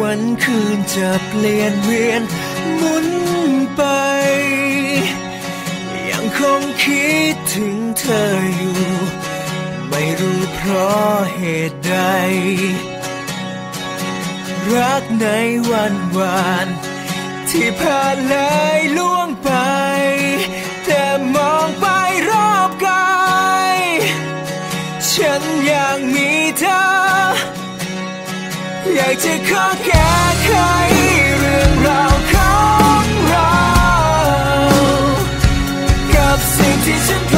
วันคืนจะเปลี่ยนเวียนหมุนไป ยังคงคิดถึงเธออยู่ ไม่รู้เพราะเหตุใด รักในวันวานที่ผ่านเลยล่วงไป แต่มองไปรอบกาย ฉันยังมีเธอ อยากจะขอแก้ไขเรื่องราวของเรา กับสิ่งที่ฉัน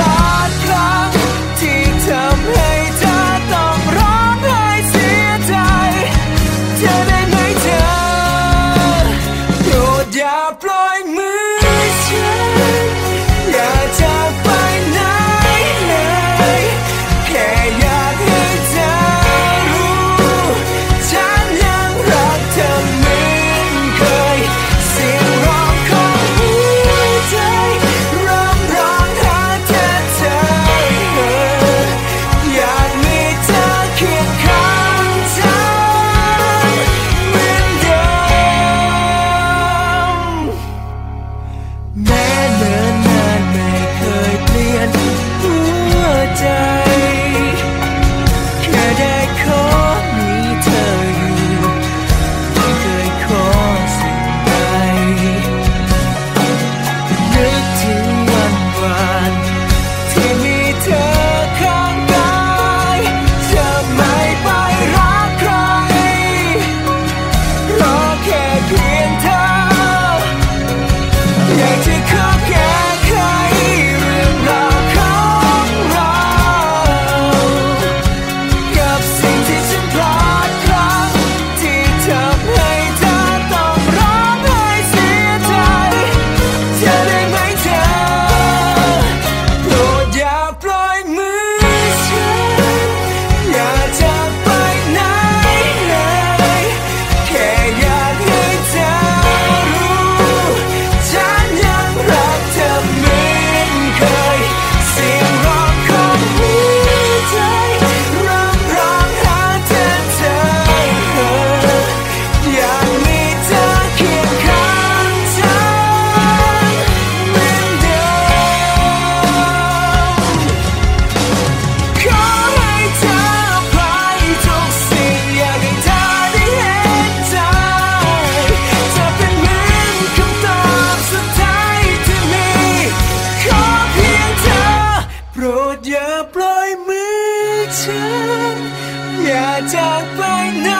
จากไปไหน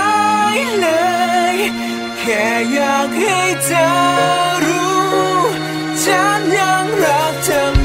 เลย แค่อยากให้เธอรู้ ฉันยังรักเธอ